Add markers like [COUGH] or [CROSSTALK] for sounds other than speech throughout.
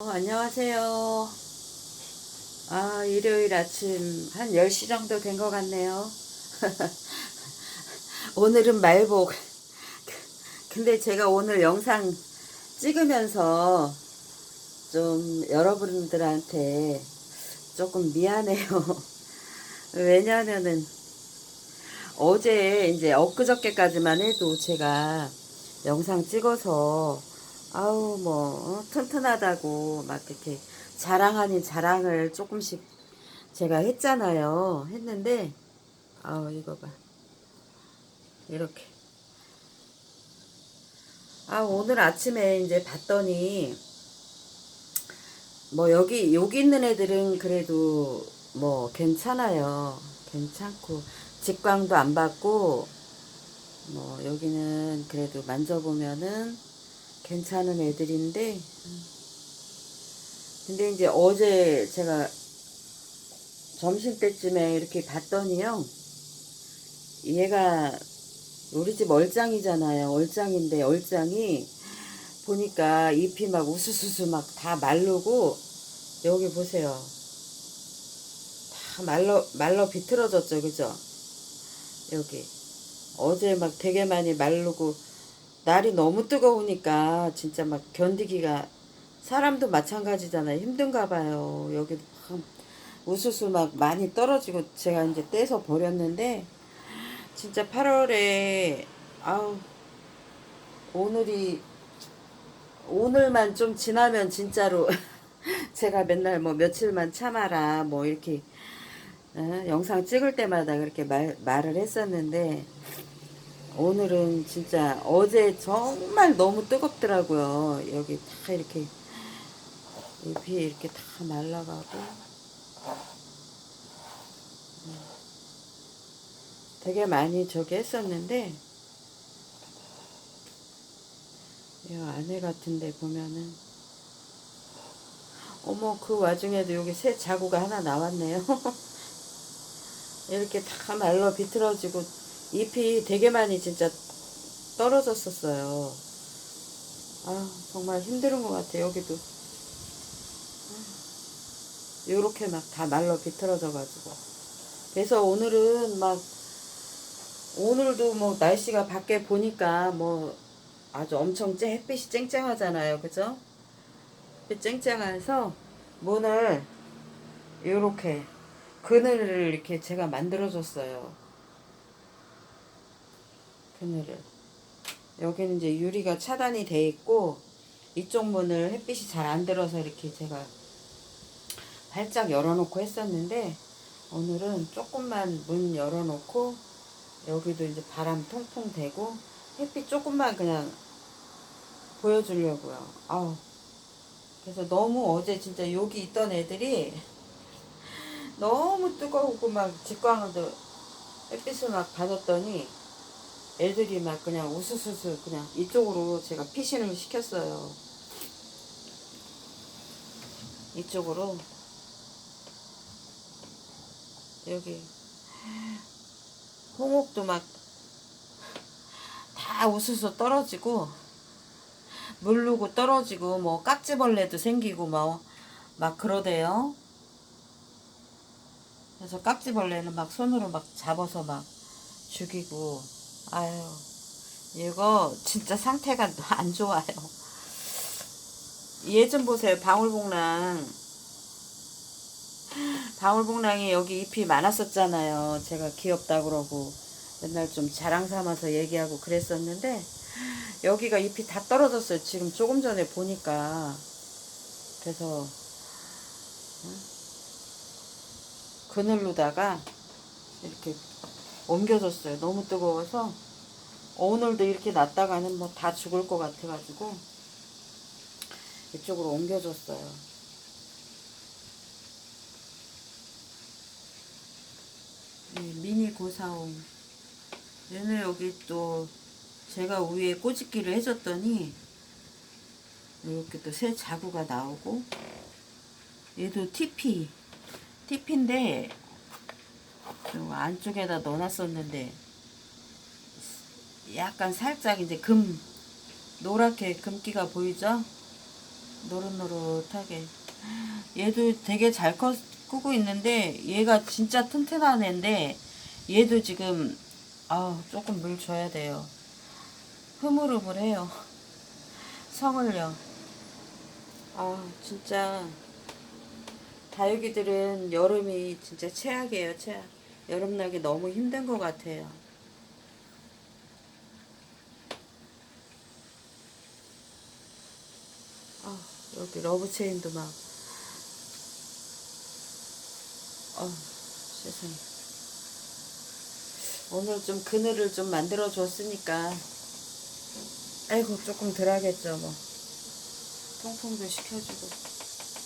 어, 안녕하세요. 아, 일요일 아침 한 10시 정도 된 것 같네요. [LAUGHS] 오늘은 말복. 근데 제가 오늘 영상 찍으면서 좀 여러분들한테 조금 미안해요. [LAUGHS] 왜냐하면은 어제 이제 엊그저께까지만 해도 제가 영상 찍어서 아우 뭐 어, 튼튼하다고 막 이렇게 자랑 아닌 자랑을 조금씩 제가 했잖아요. 했는데 아우 이거 봐 이렇게 아 오늘 아침에 이제 봤더니 뭐 여기 여기 있는 애들은 그래도 뭐 괜찮아요. 괜찮고 직광도 안 받고 뭐 여기는 그래도 만져보면은 괜찮은 애들인데 근데 이제 어제 제가 점심 때쯤에 이렇게 봤더니요 얘가 우리 집 얼짱이잖아요. 얼짱인데 얼짱이 보니까 잎이 막 우수수수 막다 마르고 여기 보세요. 다 말러 말러 비틀어졌죠. 그죠? 여기. 어제 막 되게 많이 마르고 날이 너무 뜨거우니까 진짜 막 견디기가 사람도 마찬가지잖아요. 힘든가 봐요. 여기도 막 우수수 막 많이 떨어지고 제가 이제 떼서 버렸는데 진짜 8월에 아우 오늘이 오늘만 좀 지나면 진짜로 [LAUGHS] 제가 맨날 뭐 며칠만 참아라 뭐 이렇게 어, 영상 찍을 때마다 그렇게 말, 말을 했었는데 오늘은 진짜 어제 정말 너무 뜨겁더라고요. 여기 다 이렇게 잎이 이렇게 다 말라가고 음. 되게 많이 저기 했었는데 이 안에 같은데 보면은 어머 그 와중에도 여기 새 자구가 하나 나왔네요. [LAUGHS] 이렇게 다 말라 비틀어지고 잎이 되게 많이 진짜 떨어졌었어요. 아, 정말 힘든 것 같아, 여기도. 요렇게 막다 말라 비틀어져가지고. 그래서 오늘은 막, 오늘도 뭐 날씨가 밖에 보니까 뭐 아주 엄청 쨍, 햇빛이 쨍쨍하잖아요. 그죠? 쨍쨍해서 문을 요렇게 그늘을 이렇게 제가 만들어줬어요. 그늘을. 여기는 이제 유리가 차단이 돼 있고 이쪽 문을 햇빛이 잘 안 들어서 이렇게 제가 활짝 열어놓고 했었는데 오늘은 조금만 문 열어놓고 여기도 이제 바람 통풍 되고 햇빛 조금만 그냥 보여주려고요. 아우. 그래서 너무 어제 진짜 여기 있던 애들이 [LAUGHS] 너무 뜨거우고 막 직광도 햇빛을 막 받았더니 애들이 막 그냥 우수수수 그냥 이쪽으로 제가 피신을 시켰어요. 이쪽으로 여기 홍옥도 막 다 우수수 떨어지고 물르고 떨어지고 뭐 깍지벌레도 생기고 뭐막 그러대요. 그래서 깍지벌레는 막 손으로 막 잡아서 막 죽이고 아유 이거 진짜 상태가 [LAUGHS] 안 좋아요. 얘 좀 보세요 방울복랑 방울복랑이 여기 잎이 많았었잖아요. 제가 귀엽다 그러고 맨날 좀 자랑 삼아서 얘기하고 그랬었는데 여기가 잎이 다 떨어졌어요. 지금 조금 전에 보니까 그래서 그늘로다가 이렇게 옮겨줬어요. 너무 뜨거워서 오늘도 이렇게 놨다가는 뭐 다 죽을 것 같아가지고 이쪽으로 옮겨줬어요. 네, 미니 고사옹 얘는 여기 또 제가 위에 꼬집기를 해줬더니 이렇게 또 새 자구가 나오고 얘도 TP TP인데 요 안쪽에다 넣어놨었는데 약간 살짝 이제 금 노랗게 금기가 보이죠? 노릇노릇하게. 얘도 되게 잘 커, 크고 있는데 얘가 진짜 튼튼한 애인데 얘도 지금 아 조금 물 줘야 돼요. 흐물흐물해요. 성을요 아 진짜. 다육이들은 여름이 진짜 최악이에요 최악 여름 나기 너무 힘든 것 같아요 아 여기 러브체인도 막 어, 세상에. 오늘 좀 그늘을 좀 만들어 줬으니까, 아이고, 조금 덜 하겠죠, 뭐. 통풍도 시켜주고.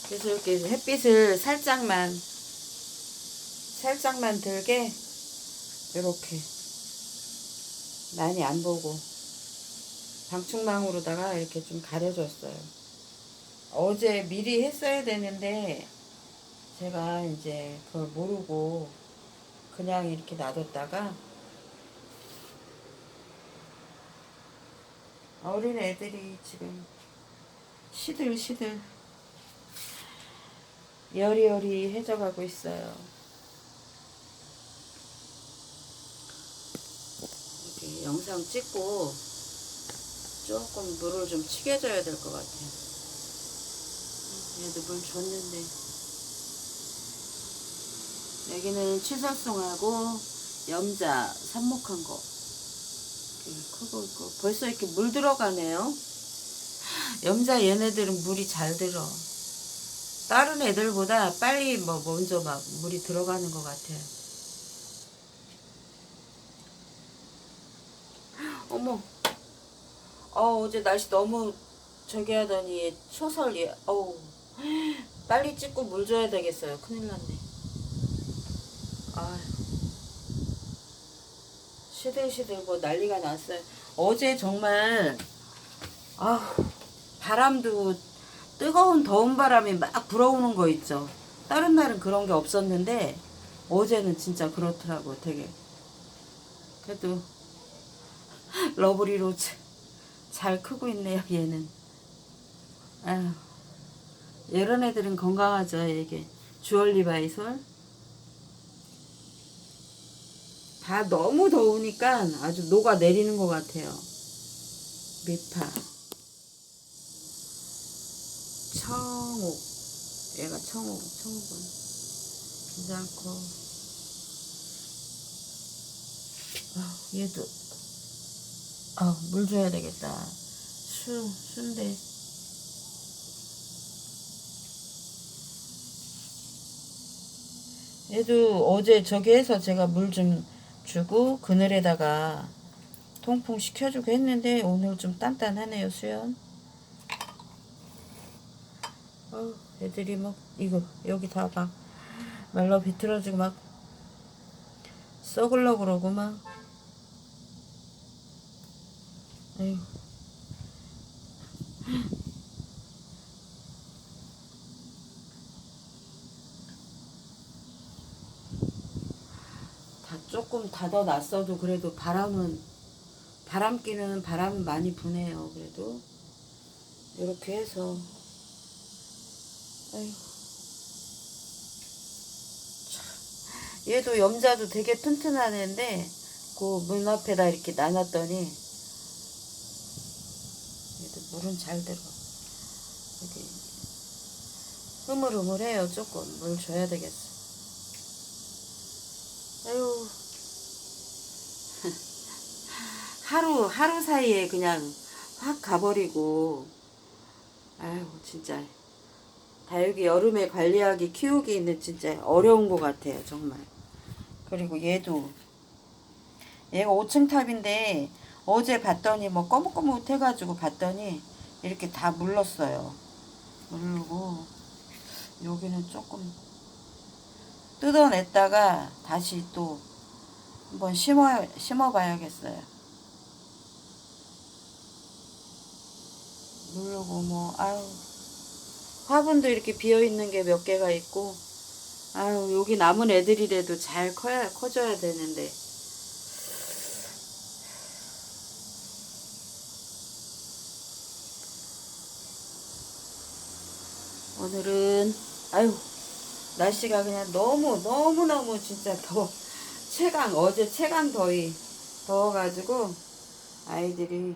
그래서 이렇게 햇빛을 살짝만, 살짝만 들게, 이렇게. 많이 안 보고, 방충망으로다가 이렇게 좀 가려줬어요. 어제 미리 했어야 되는데, 제가 이제 그걸 모르고 그냥 이렇게 놔뒀다가 어린 애들이 지금 시들시들 여리여리 해져가고 있어요. 이렇게 영상 찍고 조금 물을 좀 치게 줘야 될 것 같아요. 얘도 물 줬는데. 여기는 치설송하고 염자 삽목한 거. 크고 있고 벌써 이렇게 물 들어가네요. 염자 얘네들은 물이 잘 들어. 다른 애들보다 빨리 뭐 먼저 막 물이 들어가는 것 같아요 어머 어 어제 날씨 너무 저기 하더니 초설 예 어우 빨리 찍고 물 줘야 되겠어요 큰일 났네 아 시들시들 뭐 난리가 났어요. 어제 정말 아 바람도 뜨거운 더운 바람이 막 불어오는 거 있죠. 다른 날은 그런 게 없었는데 어제는 진짜 그렇더라고 되게. 그래도 러브리로 자- 잘 크고 있네요 얘는. 아휴 이런 애들은 건강하죠 이게 주얼리 바이솔. 다 너무 더우니까 아주 녹아 내리는 것 같아요. 미파. 청옥. 얘가 청옥, 청옥은. 괜찮고. 아, 얘도. 아, 물 줘야 되겠다. 수, 순대. 얘도 어제 저기 해서 제가 물 좀 주고 그늘에다가 통풍 시켜주고 했는데 오늘 좀 단단하네요 수연. 어, 애들이 막 이거 여기 다 막 말라 비틀어지고 막 썩을러 그러고 막. 아유. 다 조금 닫아놨어도 그래도 바람은 바람기는 바람은 많이 부네요 그래도 이렇게 해서. 얘도 염자도 되게 튼튼한 애인데 그 문 앞에다 이렇게 놔놨더니 얘도 물은 잘 들어. 여기 흐물흐물해요. 조금 물 줘야 되겠어. 아유. [LAUGHS] 하루 하루 사이에 그냥 확 가버리고. 아유 진짜. 다육이 여름에 관리하기 키우기는 진짜 어려운 것 같아요 정말. 그리고 얘도. 얘가 5층 탑인데 어제 봤더니 뭐 꺼뭇꺼뭇 해가지고 봤더니 이렇게 다 물렀어요 물르고 여기는 조금 뜯어냈다가 다시 또 한번 심어 심어 봐야겠어요. 누르고 뭐 아유 화분도 이렇게 비어 있는 게 몇 개가 있고 아유 여기 남은 애들이라도 잘 커야 커져야 되는데 오늘은 아유 날씨가 그냥 너무 너무 너무 진짜 더 [LAUGHS] 최강 어제 최강 더위 더워가지고 아이들이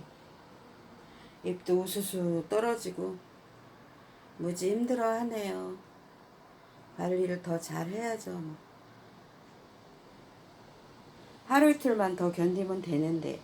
입도 우수수 떨어지고 무지 힘들어하네요. 관리를 더 잘 해야죠. 뭐. 하루 이틀만 더 견디면 되는데